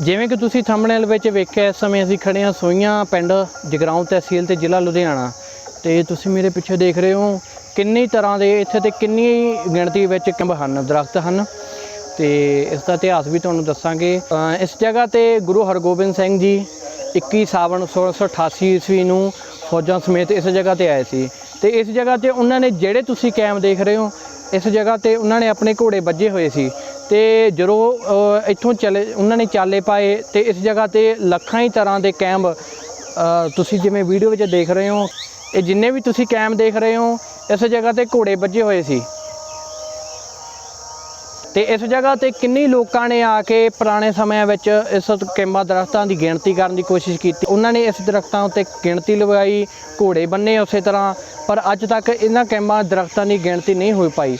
ਜਿਵੇਂ ਕਿ ਤੁਸੀਂ ਥੰਬਨੇਲ ਵਿੱਚ ਵੇਖਿਆ ਇਸ ਸਮੇਂ ਅਸੀਂ ਖੜੇ ਹਾਂ ਸੋਈਆਂ ਪਿੰਡ ਜਗਰਾਉਂ ਤਹਿਸੀਲ ਤੇ ਜ਼ਿਲ੍ਹਾ ਲੁਧਿਆਣਾ। ਤੇ ਤੁਸੀਂ ਮੇਰੇ ਪਿੱਛੇ ਦੇਖ ਰਹੇ ਹੋ ਕਿੰਨੀ ਤਰ੍ਹਾਂ ਦੇ ਇੱਥੇ ਤੇ ਕਿੰਨੀ ਗਿਣਤੀ ਵਿੱਚ ਕੰਬ ਹਨ, ਦਰਖਤ ਹਨ। ਤੇ ਇਸ ਦਾ ਇਤਿਹਾਸ ਵੀ ਤੁਹਾਨੂੰ ਦੱਸਾਂਗੇ। ਇਸ ਜਗ੍ਹਾ ਤੇ ਗੁਰੂ ਹਰਗੋਬਿੰਦ ਸਿੰਘ ਜੀ 21 ਸਾਵਣ 1688 ਈਸਵੀ ਨੂੰ ਫੌਜਾਂ ਸਮੇਤ ਇਸ ਜਗ੍ਹਾ ਤੇ ਆਏ ਸੀ। ਤੇ ਇਸ ਜਗ੍ਹਾ ਤੇ ਉਹਨਾਂ ਨੇ ਜਿਹੜੇ ਤੁਸੀਂ ਕੈਮ ਦੇਖ ਰਹੇ ਹੋ, ਇਸ ਜਗ੍ਹਾ ਤੇ ਉਹਨਾਂ ਨੇ ਆਪਣੇ ਘੋੜੇ ਵੱਜੇ ਹੋਏ ਸੀ। ਤੇ ਜਦੋਂ ਇੱਥੋਂ ਚਲੇ, ਉਹਨਾਂ ਨੇ ਚਾਲੇ ਪਾਏ ਤੇ ਇਸ ਜਗ੍ਹਾ ਤੇ ਲੱਖਾਂ ਹੀ ਤਰ੍ਹਾਂ ਦੇ ਕੈਂਬ ਤੁਸੀਂ ਜਿਵੇਂ ਵੀਡੀਓ ਵਿੱਚ ਦੇਖ ਰਹੇ ਹੋ, ਇਹ ਜਿੰਨੇ ਵੀ ਤੁਸੀਂ ਕੈਮ ਦੇਖ ਰਹੇ ਹੋ, ਇਸ ਜਗ੍ਹਾ ਤੇ ਘੋੜੇ ਵੱਜੇ ਹੋਏ ਸੀ। ਤੇ ਇਸ ਜਗ੍ਹਾ ਤੇ ਕਿੰਨੀ ਲੋਕਾਂ ਨੇ ਆ ਕੇ ਪੁਰਾਣੇ ਸਮਿਆਂ ਵਿੱਚ ਇਸ ਕੈਂਬਾਂ ਦਰਖਤਾਂ ਦੀ ਗਿਣਤੀ ਕਰਨ ਦੀ ਕੋਸ਼ਿਸ਼ ਕੀਤੀ। ਉਹਨਾਂ ਨੇ ਇਸ ਦਰਖਤਾਂ ਉੱਤੇ ਗਿਣਤੀ ਲਗਾਈ, ਘੋੜੇ ਬੰਨੇ ਉਸੇ ਤਰ੍ਹਾਂ, ਪਰ ਅੱਜ ਤੱਕ ਇਹਨਾਂ ਕੈਂਬਾਂ ਦਰਖਤਾਂ ਦੀ ਗਿਣਤੀ ਨਹੀਂ ਹੋ ਪਾਈ।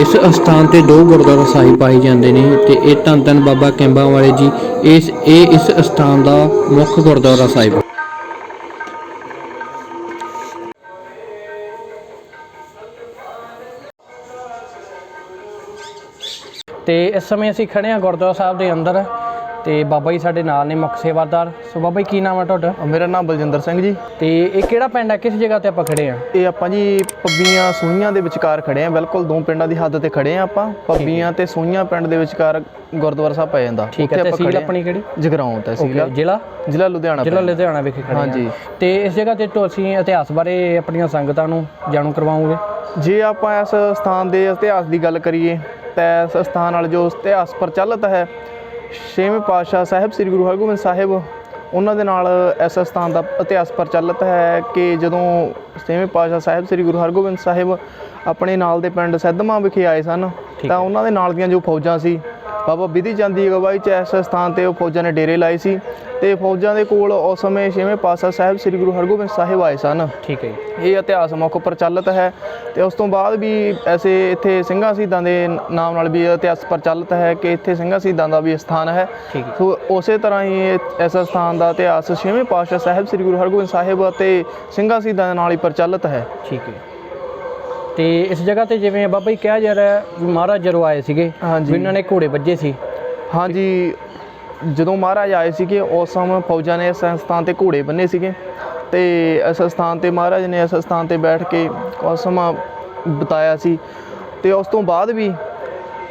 ਇਸ ਅਸਥਾਨ ਤੇ ਦੋ ਗੁਰਦੁਆਰਾ ਸਾਹਿਬ ਪਾਏ ਜਾਂਦੇ ਨੇ ਤੇ ਇਹ ਧੰਨ ਧੰਨ ਬਾਬਾ ਕੈਂਬਾਂ ਵਾਲੇ ਜੀ, ਇਸ, ਇਹ ਇਸ ਸਥਾਨ ਦਾ ਮੁੱਖ ਗੁਰਦੁਆਰਾ ਸਾਹਿਬ। ਤੇ ਇਸ ਸਮੇਂ ਅਸੀਂ ਖੜੇ ਹਾਂ ਗੁਰਦੁਆਰਾ ਸਾਹਿਬ ਦੇ ਅੰਦਰ। ਤੇ ਬਾਬਾ ਜੀ ਸਾਡੇ ਨਾਲ ਨੇ ਮੁੱਖ ਸੇਵਾਦਾਰ। ਸੋ ਬਾਬਾ ਜੀ ਕੀ ਨਾਮ ਹੈ ਤੁਹਾਡਾ? ਮੇਰਾ ਨਾਮ ਬਲਜਿੰਦਰ ਸਿੰਘ ਜੀ। ਤੇ ਇਹ ਕਿਹੜਾ ਪਿੰਡ ਹੈ ਕਿਸ ਜਗ੍ਹਾ ਤੇ ਆਪਾਂ ਖੜੇ ਹਾਂ ਇਹ ਆਪਾਂ ਜੀ ਪੱਬੀਆਂ ਸੂਈਆਂ ਦੇ ਵਿਚਕਾਰ ਖੜੇ ਆ। ਬਿਲਕੁਲ ਦੋ ਪਿੰਡਾਂ ਦੀ ਹੱਦ ਤੇ ਖੜੇ ਆ ਆਪਾਂ। ਪੱਬੀਆਂ ਤੇ ਸੂਈਆਂ ਪਿੰਡ ਦੇ ਵਿਚਕਾਰ ਗੁਰਦੁਆਰਾ ਸਾਹਿਬ ਪੈ ਜਾਂਦਾ। ਠੀਕ ਹੈ। ਤਹਿਸੀਲ ਆ। ਆਪਣੀ ਕਿਹੜੀ? ਜਗਰਾਉਂ ਤਹਿਸੀਲ ਆ। ਜ਼ਿਲ੍ਹਾ? ਜ਼ਿਲ੍ਹਾ ਲੁਧਿਆਣਾ ਜ਼ਿਲ੍ਹਾ। ਲੁਧਿਆਣਾ ਵਿਖੇ ਖੜੇ ਹਾਂ ਹਾਂਜੀ। ਤੇ ਇਸ ਜਗ੍ਹਾ ਤੇ ਤੁਸੀਂ ਇਤਿਹਾਸ ਬਾਰੇ ਆਪਣੀਆਂ ਸੰਗਤਾਂ ਨੂੰ ਜਾਣੂ ਕਰਵਾਓਗੇ ਜੇ ਆਪਾਂ ਇਸ ਸਥਾਨ ਦੇ ਇਤਿਹਾਸ ਦੀ ਗੱਲ ਕਰੀਏ ਤਾਂ ਇਸ ਸਥਾਨ ਨਾਲ ਜੋ ਇਤਿਹਾਸ ਪ੍ਰਚਲਿਤ ਹੈ ਛੇਵੇਂ ਪਾਤਸ਼ਾਹ ਸਾਹਿਬ ਸ੍ਰੀ ਗੁਰੂ ਹਰਗੋਬਿੰਦ ਸਾਹਿਬ ਉਹਨਾਂ ਦੇ ਨਾਲ ਇਸ ਸਥਾਨ ਦਾ ਇਤਿਹਾਸ ਪ੍ਰਚਲਿਤ ਹੈ ਕਿ ਜਦੋਂ ਛੇਵੇਂ ਪਾਤਸ਼ਾਹ ਸਾਹਿਬ ਸ੍ਰੀ ਗੁਰੂ ਹਰਗੋਬਿੰਦ ਸਾਹਿਬ ਆਪਣੇ ਨਾਲ ਦੇ ਪਿੰਡ ਸਿੱਧਵਾਂ ਵਿਖੇ ਆਏ ਸਨ ਤਾਂ ਉਹਨਾਂ ਦੇ ਨਾਲ ਦੀਆਂ ਜੋ ਫੌਜਾਂ ਸੀ ਬਾਬਾ ਬਿਧੀ ਚੰਦ ਦੀ ਅਗਵਾਈ ਚ ਇਸ ਸਥਾਨ ਤੇ ਉਹ ਫੌਜਾਂ ਨੇ ਡੇਰੇ ਲਾਏ ਸੀ ਤੇ ਫੌਜਾਂ ਦੇ ਕੋਲ ਉਸ ਸਮੇਂ ਛੇਵੇਂ ਪਾਤਸ਼ਾਹ ਸਾਹਿਬ ਸ੍ਰੀ ਗੁਰੂ ਹਰਗੋਬਿੰਦ ਸਾਹਿਬ ਆਏ ਸਨ। ਠੀਕ ਹੈ ਇਹ ਇਤਿਹਾਸ ਮੁੱਖ ਪ੍ਰਚਲਿਤ ਹੈ ਤੇ ਉਸ ਤੋਂ ਬਾਅਦ ਵੀ ਐਸੇ ਇੱਥੇ ਸਿੰਘਾਂ ਸ਼ਹੀਦਾਂ ਦੇ ਨਾਮ ਨਾਲ ਵੀ ਇਤਿਹਾਸ ਪ੍ਰਚਲਿਤ ਹੈ ਕਿ ਇੱਥੇ ਸਿੰਘਾਂ ਸ਼ਹੀਦਾਂ ਦਾ ਵੀ ਸਥਾਨ ਹੈ। ਠੀਕ ਹੈ। ਸੋ ਉਸੇ ਤਰ੍ਹਾਂ ਹੀ ਇਸ ਸਥਾਨ ਦਾ ਇਤਿਹਾਸ ਛੇਵੇਂ ਪਾਤਸ਼ਾਹ ਸਾਹਿਬ ਸ੍ਰੀ ਗੁਰੂ ਹਰਗੋਬਿੰਦ ਸਾਹਿਬ ਅਤੇ ਸਿੰਘਾਂ ਸ਼ਹੀਦਾਂ ਦੇ ਨਾਲ ਹੀ ਪ੍ਰਚਲਿਤ ਹੈ। ਠੀਕ ਹੈ। ਤੇ ਇਸ ਜਗ੍ਹਾ ਤੇ ਜਿਵੇਂ ਬਾਬਾ ਜੀ ਕਿਹਾ ਜਾ ਰਿਹਾ ਵੀ ਮਹਾਰਾਜ ਜਦੋਂ ਆਏ ਸੀਗੇ ਹਾਂਜੀ। ਵੀ ਇਹਨਾਂ ਨੇ ਘੋੜੇ ਵੱਜੇ ਸੀ ਹਾਂਜੀ ਜਦੋਂ ਮਹਾਰਾਜ ਆਏ ਸੀਗੇ ਉਸ ਸਮੇਂ ਫੌਜਾਂ ਨੇ ਇਸ ਸਥਾਨ ਤੇ ਘੋੜੇ ਬੰਨੇ ਸੀਗੇ ਤੇ ਇਸ ਸਥਾਨ ਤੇ ਮਹਾਰਾਜ ਨੇ ਇਸ ਸਥਾਨ ਤੇ ਬੈਠ ਕੇ ਉਸ ਸਮਾਂ ਬਿਤਾਇਆ ਸੀ ਤੇ ਉਸ ਤੋਂ ਬਾਅਦ ਵੀ ਅ,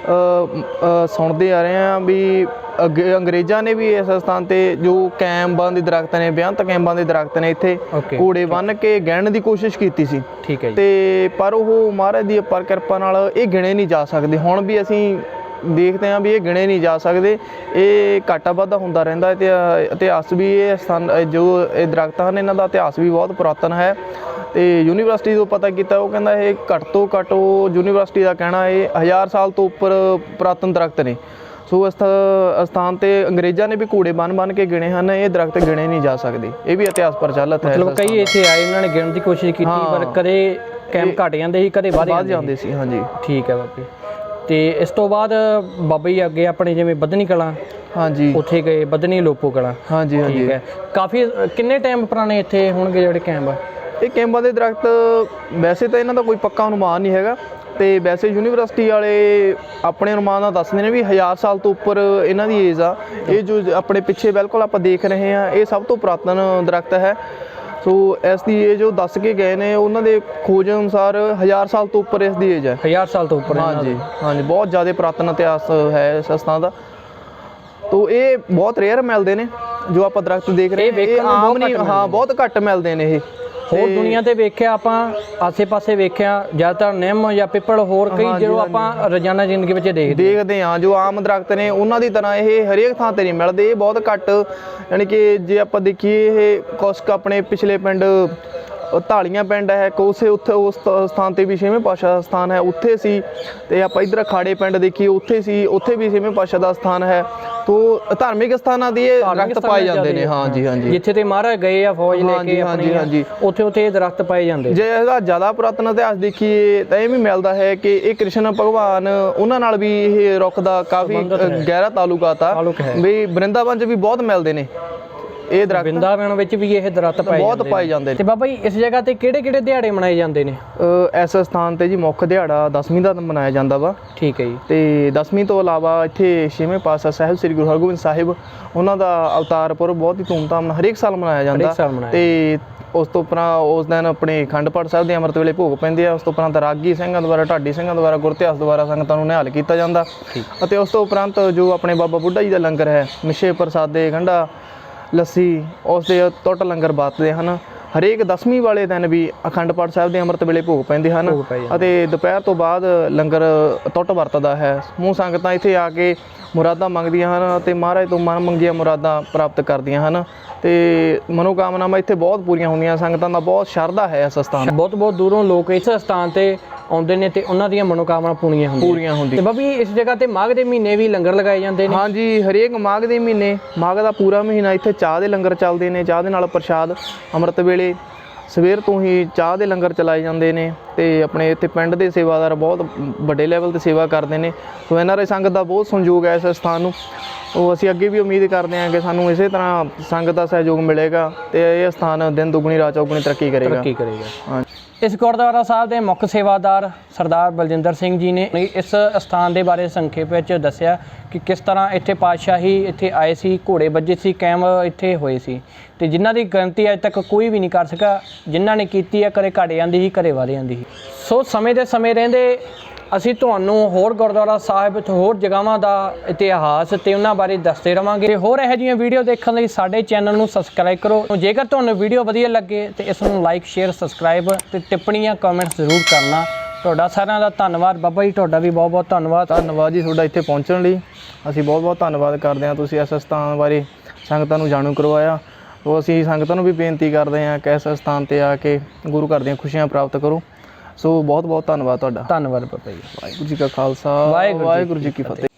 ਅ, ਸੁਣਦੇ ਆ ਰਹੇ ਆ ਵੀ ਅੱਗੇ ਅੰਗਰੇਜ਼ਾਂ ਨੇ ਵੀ ਇਸ ਸਥਾਨ ਤੇ ਜੋ ਕੈਂਬਾਂ ਦੇ ਦਰਖਤ ਨੇ ਬਿਆੰਤ ਕੈਂਬਾਂ ਦੇ ਦਰਖਤ ਨੇ ਇੱਥੇ ਘੋੜੇ ਬੰਨ ਕੇ ਗਿਣਨ ਦੀ ਕੋਸ਼ਿਸ਼ ਕੀਤੀ ਸੀ। ਠੀਕ ਹੈ ਜੀ। ਤੇ ਪਰ ਉਹ ਮਹਾਰਾਜ ਦੀ ਅਪਰ ਕਿਰਪਾ ਨਾਲ ਇਹ ਗਿਣੇ ਨਹੀਂ ਜਾ ਸਕਦੇ। ਹੁਣ ਵੀ ਅਸੀਂ ਦੇਖਦੇ ਹਾਂ ਵੀ ਇਹ ਗਿਣੇ ਨਹੀਂ ਜਾ ਸਕਦੇ। ਇਹ ਘਾਟਾ ਵਾਧਾ ਹੁੰਦਾ ਰਹਿੰਦਾ ਤੇ ਇਤਿਹਾਸ ਵੀ ਇਹ ਸਥਾਨ ਜੋ ਇਹ ਦਰਖਤ ਹਨ ਇਹਨਾਂ ਦਾ ਇਤਿਹਾਸ ਵੀ ਬਹੁਤ ਪੁਰਾਤਨ ਹੈ। ਤੇ ਯੂਨੀਵਰਸਿਟੀ ਤੋਂ ਪਤਾ ਕੀਤਾ ਉਹ ਕਹਿੰਦਾ ਇਹ ਘੱਟ ਤੋਂ ਘੱਟ ਉਹ ਯੂਨੀਵਰਸਿਟੀ ਦਾ ਕਹਿਣਾ ਇਹ ਹਜ਼ਾਰ ਸਾਲ ਤੋਂ ਉੱਪਰ ਪੁਰਾਤਨ ਦਰਖਤ ਨੇ। ਸੋ ਇਸ ਸਥਾਨ ਤੇ ਅੰਗਰੇਜ਼ਾਂ ਨੇ ਵੀ ਘੋੜੇ ਬੰਨ ਬੰਨ ਕੇ ਗਿਣੇ ਹਨ ਇਹ ਦਰਖਤ ਗਿਣੇ ਨਹੀਂ ਜਾ ਸਕਦੇ। ਇਹ ਵੀ ਇਤਿਹਾਸ ਪ੍ਰਚਲਿਤ ਹੈ ਮਤਲਬ ਕਈ ਇੱਥੇ ਆਏ ਉਹਨਾਂ ਨੇ ਗਿਣਨ ਦੀ ਕੋਸ਼ਿਸ਼ ਕੀਤੀ। ਪਰ ਕਦੇ ਕੈਂਪ ਘਟ ਜਾਂਦੇ ਸੀ ਕਦੇ ਵੱਧ ਜਾਂਦੇ ਸੀ। ਹਾਂਜੀ। ਠੀਕ ਹੈ ਬਾਬੇ। ਤੇ ਇਸ ਤੋਂ ਬਾਅਦ ਬਾਬਾ ਜੀ ਅੱਗੇ ਆਪਣੇ ਜਿਵੇਂ ਬਦਨੀ ਕਲਾਂ ਹਾਂਜੀ। ਉੱਥੇ ਗਏ ਬਦਨੀ ਲੋਪੋ ਕਲਾਂ। ਹਾਂਜੀ ਹਾਂਜੀ। ਠੀਕ ਹੈ। ਕਾਫੀ ਕਿੰਨੇ ਟਾਈਮ ਪੁਰਾਣੇ ਇੱਥੇ ਹੋਣਗੇ ਜਿਹੜੇ ਕੈਂਪ ਇਹ ਕੈਂਬਾਂ ਦੇ ਦਰਖਤ ਵੈਸੇ ਤਾਂ ਇਹਨਾਂ ਦਾ ਕੋਈ ਪੱਕਾ ਅਨੁਮਾਨ ਨਹੀਂ ਹੈਗਾ। ਤੇ ਵੈਸੇ ਯੂਨੀਵਰਸਿਟੀ ਵਾਲੇ ਆਪਣੇ ਅਨੁਮਾਨ ਨਾਲ ਦੱਸਦੇ ਨੇ ਵੀ 1000 ਸਾਲ ਤੋਂ ਉੱਪਰ ਇਹਨਾਂ ਦੀ ਏਜ ਆ। ਇਹ ਜੋ ਆਪਣੇ ਪਿੱਛੇ ਬਿਲਕੁਲ ਆਪਾਂ ਦੇਖ ਰਹੇ ਹਾਂ ਇਹ ਸਭ ਤੋਂ ਪੁਰਾਤਨ ਦਰਖਤ ਹੈ। ਸੋ ਇਸ ਦੀ ਏਜ ਉਹ ਦੱਸ ਕੇ ਗਏ ਨੇ ਉਹਨਾਂ ਦੇ ਖੋਜ ਅਨੁਸਾਰ 1000 ਸਾਲ ਤੋਂ ਉੱਪਰ ਇਸ ਦੀ ਏਜ ਹੈ। ਹਜ਼ਾਰ ਸਾਲ ਤੋਂ ਉੱਪਰ ਹਾਂਜੀ ਹਾਂਜੀ ਬਹੁਤ ਜ਼ਿਆਦਾ ਪੁਰਾਤਨ ਇਤਿਹਾਸ ਹੈ ਇਸ ਸਥਾਨ ਦਾ। ਤੋ ਇਹ ਬਹੁਤ ਰੇਅਰ ਮਿਲਦੇ ਨੇ ਜੋ ਆਪਾਂ ਦਰਖਤ ਦੇਖ ਰਹੇ ਇਹ ਆਮ ਨਹੀਂ ਹਾਂ ਬਹੁਤ ਘੱਟ ਮਿਲਦੇ ਨੇ ਇਹ। ਹੋਰ ਦੁਨੀਆ ਤੇ ਵੇਖਿਆ ਆਪਾਂ ਆਸੇ-ਪਾਸੇ ਵੇਖਿਆ ਜ਼ਿਆਦਾਤਰ ਨਿੰਮ ਜਾਂ ਪਿੱਪਲ ਹੋਰ ਕਈ ਹਾਂਜੀ, ਜਿਹੜੋ ਆਪਾਂ ਰੋਜ਼ਾਨਾ ਜ਼ਿੰਦਗੀ ਵਿੱਚ ਦੇਖਦੇ ਦੇਖਦੇ ਹਾਂ ਜੋ ਆਮ ਦਰਖਤ ਨੇ ਉਹਨਾਂ ਦੀ ਤਰ੍ਹਾਂ ਇਹ ਹਰੇਕ ਥਾਂ ਤੇ ਨਹੀਂ ਮਿਲਦੇ ਇਹ ਬਹੁਤ ਘੱਟ ਯਾਨੀ ਕਿ ਜੇ ਆਪਾਂ ਦੇਖੀਏ ਇਹ ਕੁਛ ਕੁ ਆਪਣੇ ਪਿਛਲੇ ਪਿੰਡ ਅ, ਢਾਲੀਆਂ ਪਿੰਡ ਹੈ ਕੋਸੇ ਉੱਥੇ ਉਸ ਤ- ਸਥਾਨ ਤੇ ਵੀ ਛੇਵੇਂ ਪਾਸ਼ਾ ਦਾ ਸਥਾਨ ਹੈ ਉੱਥੇ ਸੀ ਤੇ ਆਪਾਂ ਇਧਰ ਖਾੜੇ ਪਿੰਡ ਦੇਖੀਏ ਉੱਥੇ ਸੀ ਉੱਥੇ ਵੀ ਛੇਵੇਂ ਪਾਸ਼ਾ ਦਾ ਸਥਾਨ ਹੈ। ਤੋ ਧਾਰਮਿਕ ਸਥਾਨਾਂ ਦੀ ਇਹ ਧਾਰਮਿਕ ਦਰਖਤ ਪਾਏ ਜਾਂਦੇ ਨੇ ਜ਼ਿਆਦੇ ਹਾਂਜੀ ਹਾਂਜੀ ਜਿੱਥੇ ਤੇ ਮਹਾਰਾਜ ਗਏ ਆ ਫੌਜ ਲੈ ਹਾਂਜੀ, ਕੇ ਹਾਂਜੀ, ਆਪਣੀ ਹਾਂਜੀ। ਉੱਥੇ ਉੱਥੇ ਇਹ ਦਰਖਤ ਪਾਏ ਜਾਂਦੇ ਜੇ ਇਹਦਾ ਜ਼ਿਆਦਾ ਪੁਰਾਤਨ ਇਤਿਹਾਸ ਦੇਖੀਏ ਤਾਂ ਇਹ ਵੀ ਮਿਲਦਾ ਹੈ ਕਿ ਇਹ ਕ੍ਰਿਸ਼ਨ ਭਗਵਾਨ ਉਹਨਾਂ ਨਾਲ ਵੀ ਇਹ ਰੁੱਖ ਦਾ ਕਾਫੀ ਸੰਬੰਧਿਤ ਹੈ। ਅ, ਗਹਿਰਾ ਤਾਲੁਕਾਤ ਆ ਤਾਲੁਕ ਹੈ। ਵੀ ਬ੍ਰਿੰਦਾਵਨ 'ਚ ਵੀ ਬਹੁਤ ਮਿਲਦੇ ਨੇ ਇਹ ਦਰਖਤ ਵਰਿੰਦਾਵਨ ਵਿੱਚ ਵੀ ਇਹ ਦਰਖਤ ਪਾਏ ਬਹੁਤ ਪਾਏ ਜਾਂਦੇ ਤੇ ਬਾਬਾ ਜੀ ਇਸ ਜਗ੍ਹਾ ਤੇ ਕਿਹੜੇ ਕਿਹੜੇ ਦਿਹਾੜੇ ਮਨਾਏ ਜਾਂਦੇ ਨੇ? ਇਸ ਸਥਾਨ ਤੇ ਜੀ ਮੁੱਖ ਦਿਹਾੜਾ 10ਵੀਂ ਦਾ ਮਨਾਇਆ ਜਾਂਦਾ ਵਾ। ਠੀਕ ਹੈ ਜੀ। ਤੇ 10ਵੀਂ ਤੋਂ ਇਲਾਵਾ ਇੱਥੇ ਛੇਵੇਂ ਪਾਤਸ਼ਾਹ ਸਾਹਿਬ ਸ੍ਰੀ ਗੁਰੂ ਹਰਗੋਬਿੰਦ ਸਾਹਿਬ ਉਹਨਾਂ ਦਾ ਅਵਤਾਰ ਪੁਰਬ ਬਹੁਤ ਹੀ ਧੂਮਧਾਮ ਨਾਲ ਹਰੇਕ ਸਾਲ ਮਨਾਇਆ ਜਾਂਦਾ। ਤੇ ਉਸ ਤੋਂ ਉਪਰਾਂ ਉਸ ਦਿਨ ਆਪਣੇ ਅਖੰਡ ਪਾਠ ਸਾਹਿਬ ਦੇ ਅੰਮ੍ਰਿਤ ਵੇਲੇ ਭੋਗ ਪੈਂਦੇ ਆ ਉਸ ਤੋਂ ਉਪਰੰਤ ਰਾਗੀ ਸਿੰਘਾਂ ਦੁਆਰਾ ਢਾਡੀ ਸਿੰਘਾਂ ਦੁਆਰਾ ਗੁਰਤਿਆਸ ਦੁਆਰਾ ਸੰਗਤਾਂ ਨੂੰ ਨਿਹਾਲ ਕੀਤਾ ਜਾਂਦਾ। ਅਤੇ ਉਸ ਤੋਂ ਉਪਰੰਤ ਜੋ ਆਪਣੇ ਬਾਬਾ ਬੁੱਢਾ ਜੀ ਦਾ ਲੰਗਰ ਹੈ ਮਿੱਠੇ ਪ੍ਰਸਾਦੇ ਗੰਢਾ ਲੱਸੀ ਉਸ ਦੇ ਟੁੱਟ ਲੰਗਰ ਵਰਤਦੇ ਹਨ। ਹਰੇਕ 10ਵੀਂ ਵਾਲੇ ਦਿਨ ਵੀ ਅਖੰਡ ਪਾਠ ਸਾਹਿਬ ਦੇ ਅੰਮ੍ਰਿਤ ਵੇਲੇ ਭੋਗ ਪੈਂਦੇ ਹਨ। ਅਤੇ ਦੁਪਹਿਰ ਤੋਂ ਬਾਅਦ ਲੰਗਰ ਟੁੱਟ ਵਰਤਦਾ ਹੈ। ਸਮੂਹ ਸੰਗਤਾਂ ਇੱਥੇ ਆ ਕੇ ਮੁਰਾਦਾਂ ਮੰਗਦੀਆਂ ਹਨ ਅਤੇ ਮਹਾਰਾਜ ਤੋਂ ਮਨ ਮੰਗੀਆਂ ਮੁਰਾਦਾਂ ਪ੍ਰਾਪਤ ਕਰਦੀਆਂ ਹਨ ਤੇ ਮਨੋਕਾਮਨਾਵਾਂ ਇੱਥੇ ਬਹੁਤ ਪੂਰੀਆਂ ਹੁੰਦੀਆਂ। ਸੰਗਤਾਂ ਦਾ ਬਹੁਤ ਸ਼ਰਧਾ ਹੈ ਇਸ ਸਥਾਨ ਬਹੁਤ ਬਹੁਤ ਦੂਰੋਂ ਲੋਕ ਇਸ ਸਥਾਨ ਤੇ ਆਉਂਦੇ ਨੇ ਤੇ ਉਹਨਾਂ ਦੀਆਂ ਮਨੋਕਾਮਨਾ ਪੂਰੀਆਂ ਹੁੰਦੀਆਂ ਪੂਰੀਆਂ ਤੇ ਹੁੰਦੀਆਂ ਬਾਬਾ ਜੀ ਇਸ ਜਗ੍ਹਾ ਤੇ ਮਾਘ ਦੇ ਮਹੀਨੇ ਵੀ ਲੰਗਰ ਲਗਾਏ ਜਾਂਦੇ ਨੇ। ਹਾਂਜੀ ਹਰੇਕ ਮਾਘ ਦੇ ਮਹੀਨੇ ਮਾਘ ਦਾ ਪੂਰਾ ਮਹੀਨਾ ਇੱਥੇ ਚਾਹ ਦੇ ਲੰਗਰ ਚੱਲਦੇ ਨੇ ਚਾਹ ਦੇ ਨਾਲ ਪ੍ਰਸ਼ਾਦ ਅੰਮ੍ਰਿਤ ਵੇਲੇ ਸਵੇਰ ਤੋਂ ਹੀ ਚਾਹ ਦੇ ਲੰਗਰ ਚਲਾਏ ਜਾਂਦੇ ਨੇ ਤੇ ਆਪਣੇ ਇੱਥੇ ਪਿੰਡ ਦੇ ਸੇਵਾਦਾਰ ਬਹੁਤ ਵੱਡੇ ਲੈਵਲ ਤੇ ਸੇਵਾ ਕਰਦੇ ਨੇ। ਸੋ ਐਨਆਰਆਈ ਸੰਗਤ ਦਾ ਬਹੁਤ ਸੰਯੋਗ ਹੈ ਇਸ ਸਥਾਨ ਨੂੰ। ਉਹ ਅਸੀਂ ਅੱਗੇ ਵੀ ਉਮੀਦ ਕਰਦੇ ਹਾਂ ਕਿ ਸਾਨੂੰ ਇਸੇ ਤਰ੍ਹਾਂ ਸੰਗਤ ਦਾ ਸਹਿਯੋਗ ਮਿਲੇਗਾ ਤੇ ਇਹ ਸਥਾਨ ਦਿਨ ਦੁਗਣੀ ਰਾਤ ਚੌਗੁਣੀ ਤਰੱਕੀ ਕਰੇਗਾ। ਤਰੱਕੀ ਕਰੇਗਾ। ਹਾਂ। ਇਸ ਗੁਰਦੁਆਰਾ ਸਾਹਿਬ ਦੇ ਮੁੱਖ ਸੇਵਾਦਾਰ ਸਰਦਾਰ ਬਲਜਿੰਦਰ ਸਿੰਘ ਜੀ ਨੇ ਇਸ ਸਥਾਨ ਦੇ ਬਾਰੇ ਸੰਖੇਪ ਵਿੱਚ ਦੱਸਿਆ ਕਿ ਕਿਸ ਤਰ੍ਹਾਂ ਇੱਥੇ ਪਾਤਸ਼ਾਹੀ ਇੱਥੇ ਆਏ ਸੀ, ਘੋੜੇ ਵੱਜੇ ਸੀ ਕੈਮ ਇੱਥੇ ਹੋਏ ਸੀ। ਤੇ ਜਿਨ੍ਹਾਂ ਦੀ ਗਰੰਟੀ ਅਜੇ ਤੱਕ ਕੋਈ ਵੀ ਨਹੀਂ ਕਰ ਸਕਾ ਜਿਨ੍ਹਾਂ ਨੇ ਕੀਤੀ ਹੈ ਕਰੇ ਘਟ ਜਾਂਦੀ ਸੀ, ਘਰੇ ਵਧ ਜਾਂਦੀ ਸੀ। ਸੋ ਸਮੇਂ ਦੇ ਸਮੇਂ ਰਹਿੰਦੇ ਅਸੀਂ ਤੁਹਾਨੂੰ ਹੋਰ ਗੁਰਦੁਆਰਾ ਸਾਹਿਬ ਤੇ ਹੋਰ ਜਗ੍ਹਾਵਾਂ ਦਾ ਇਤਿਹਾਸ ਤੇ ਉਹਨਾਂ ਬਾਰੇ ਦੱਸਦੇ ਰਵਾਂਗੇ। ਤੇ ਹੋਰ ਇਹੋ ਜਿਹੀਆਂ ਵੀਡੀਓ ਦੇਖਣ ਲਈ ਸਾਡੇ ਚੈਨਲ ਨੂੰ ਸਬਸਕ੍ਰਾਈਬ ਕਰੋ। ਜੇਕਰ ਤੁਹਾਨੂੰ ਵੀਡੀਓ ਵਧੀਆ ਲੱਗੇ ਤੇ ਇਸ ਨੂੰ ਲਾਈਕ ਸ਼ੇਅਰ ਸਬਸਕ੍ਰਾਈਬ ਤੇ ਟਿੱਪਣੀਆਂ ਕਮੈਂਟਸ ਜ਼ਰੂਰ ਕਰਨਾ। ਤੁਹਾਡਾ ਸਾਰਿਆਂ ਦਾ ਧੰਨਵਾਦ। ਬਾਬਾ ਜੀ, ਤੁਹਾਡਾ ਵੀ ਬਹੁਤ ਬਹੁਤ ਧੰਨਵਾਦ। ਧੰਨਵਾਦ ਜੀ ਤੁਹਾਡਾ ਇੱਥੇ ਪਹੁੰਚਣ ਲਈ। ਅਸੀਂ ਬਹੁਤ ਬਹੁਤ ਧੰਨਵਾਦ ਕਰਦੇ ਹਾਂ। ਤੁਸੀਂ ਇਸ ਸਥਾਨ ਬਾਰੇ ਸੰਗਤਾਂ ਨੂੰ ਜਾਣੂ ਕਰਵਾਇਆ। ਸੋ ਅਸੀਂ ਸੰਗਤਾਂ ਨੂੰ ਵੀ ਬੇਨਤੀ ਕਰਦੇ ਹਾਂ ਕਿ ਇਸ ਸਥਾਨ ਤੇ ਆ ਕੇ ਗੁਰੂ ਘਰ ਦੀਆਂ ਖੁਸ਼ੀਆਂ ਪ੍ਰਾਪਤ ਕਰੋ। ਸੋ ਬਹੁਤ ਬਹੁਤ ਧੰਨਵਾਦ ਤੁਹਾਡਾ। ਧੰਨਵਾਦ ਬਾਬਾ ਜੀ। ਵਾਹਿਗੁਰੂ ਜੀ ਕਾ ਖਾਲਸਾ ਵਾਹਿਗੁਰੂ ਜੀ ਵਾਹਿਗੁਰੂ ਜੀ ਕੀ ਫਤਿਹ।